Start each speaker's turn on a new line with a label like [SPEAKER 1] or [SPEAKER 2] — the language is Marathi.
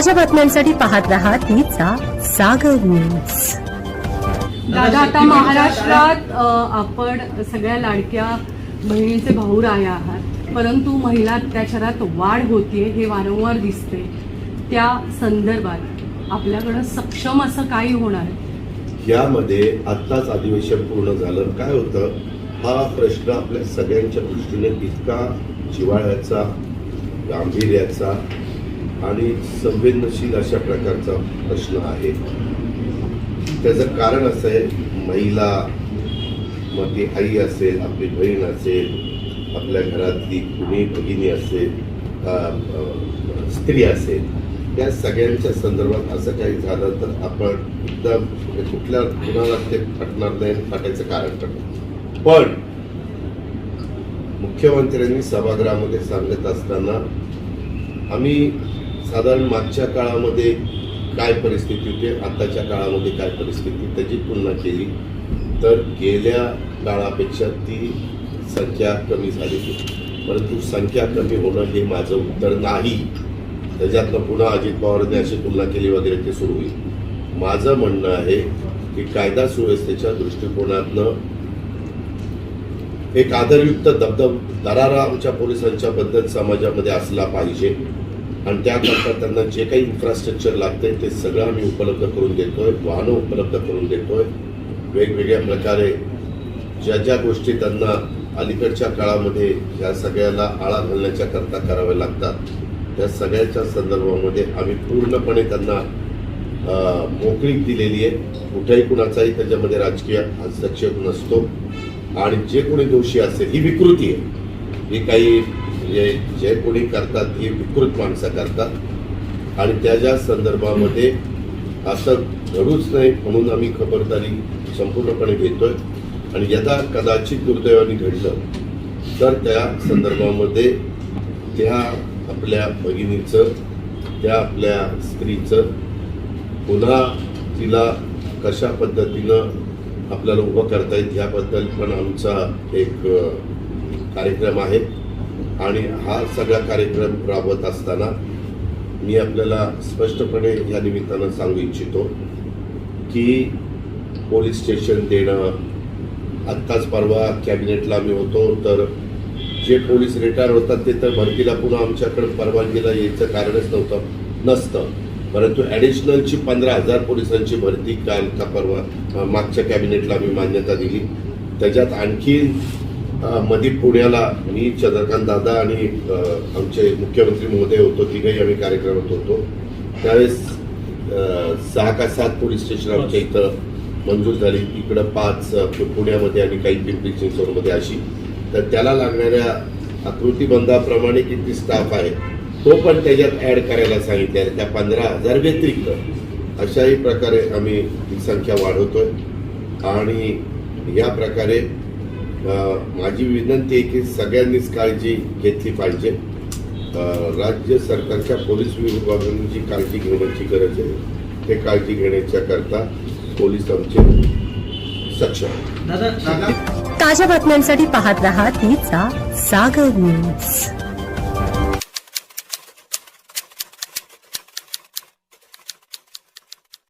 [SPEAKER 1] ताज्या बातम्यांसाठी पाहत रहा तीचा सागर न्यूज.
[SPEAKER 2] दादा आता महाराष्ट्रात अ, आपण सगळ्या लाडक्या बहिणीचे भाऊ राया आहात. परंतु महिला अत्याचारात वाढ होतीये हे वारंवार दिसते त्या संदर्भात आपल्याकडं सक्षम असं काही होणार?
[SPEAKER 3] यामध्ये आत्ताच अधिवेशन पूर्ण झालं. काय होतं? हा प्रश्न आपल्या सगळ्यांच्या दृष्टीने इतका जिव्हाळ्याचा गांभीर्याचा आणि संवेदनशील अशा प्रकारचा प्रश्न आहे. त्याचं कारण असं आहे महिला मग ती आई असेल आपली बहीण असेल आपल्या घरातली कुणी भगिनी असेल स्त्री असेल या सगळ्यांच्या संदर्भात असं काही झालं तर आपण एकदम म्हणजे कुठल्या कुणाला ते फाटणार नाही फाटायचं कारण ठरणार पण मुख्यमंत्र्यांनी सभागृहामध्ये सांगत असताना आम्ही साधारण मागच्या काळामध्ये काय परिस्थिती होती आताच्या काळामध्ये काय परिस्थिती त्याची तुलना केली. तर गेल्या काळापेक्षा ती संख्या कमी झालेली परंतु संख्या कमी होणं हे माझं उत्तर नाही. त्याच्यातनं पुन्हा अजित पवारांनी अशी तुलना केली वगैरे ते सुरू होईल. माझं म्हणणं आहे की कायदा सुव्यवस्थेच्या दृष्टिकोनातनं एक आदरयुक्त दबदब दरारा आमच्या पोलिसांच्या बद्दल समाजामध्ये असला पाहिजे. आणि त्याकरता त्यांना जे काही इन्फ्रास्ट्रक्चर लागते ते सगळं आम्ही उपलब्ध करून देतोय वाहनं उपलब्ध करून देतोय. वेगवेगळ्या प्रकारे ज्या ज्या गोष्टी त्यांना अलीकडच्या काळामध्ये या सगळ्याला आळा घालण्याच्या करता कराव्या लागतात त्या सगळ्याच्या संदर्भामध्ये आम्ही पूर्णपणे त्यांना मोकळीक दिलेली आहे. कुठेही कुणाचाही त्याच्यामध्ये राजकीय हस्तक्षेप नसतो. आणि जे कोणी दोषी असेल ही विकृती आहे. ही काही म्हणजे जे कोणी करतात ही विकृत माणसं करतात. आणि त्याच्या संदर्भामध्ये असं घडूच नाही म्हणून आम्ही खबरदारी संपूर्णपणे घेतोय. आणि यदा कदाचित दुर्दैवाने घडलं तर त्या संदर्भामध्ये त्या आपल्या भगिनीचं त्या आपल्या स्त्रीचं पुन्हा तिला कशा पद्धतीनं आपल्याला उभं करता येईल याबद्दल पण आमचा एक कार्यक्रम आहे. आणि हा सगळा कार्यक्रम राबवत असताना मी आपल्याला स्पष्टपणे या निमित्तानं सांगू इच्छितो की पोलीस स्टेशन देणं आत्ताच परवा कॅबिनेटला आम्ही होतो तर जे पोलीस रिटायर होतात ते तर भरतीला पुन्हा आमच्याकडे परवानगीला यायचं कारणच नव्हतं नसतं. परंतु ॲडिशनलची पंधरा हजार पोलिसांची भरती काल का परवा मागच्या कॅबिनेटला आम्ही मान्यता दिली. त्याच्यात आणखीन मध्ये पुण्याला मी चंद्रकांत दादा आणि आमचे मुख्यमंत्री महोदय होतो तिघही आम्ही कार्यक्रमात होतो. त्यावेळेस सहा का सात पोलीस स्टेशन आमच्या इथं मंजूर झाली. इकडं पाच पुण्यामध्ये आणि काही पिंपरी चिंचवडमध्ये अशी. तर त्याला लागणाऱ्या आकृतीबंधाप्रमाणे किती स्टाफ आहे तो पण त्याच्यात ऍड करायला सांगितले आहे त्या पंधरा हजार व्यतिरिक्त अशाही प्रकारे आम्ही ती संख्या वाढवतोय. आणि या प्रकारे माझी विनंती आहे की सगळ्यांनीच काळजी घेतली पाहिजे. राज्य सरकारच्या पोलीस विभागाने जी काळजी घेण्याची गरज आहे. ते काळजी घेण्याच्या करता पोलीस आमचे सक्षम
[SPEAKER 1] ताज्या बातम्यांसाठी पाहत रहा तीचा सागर न्यूज.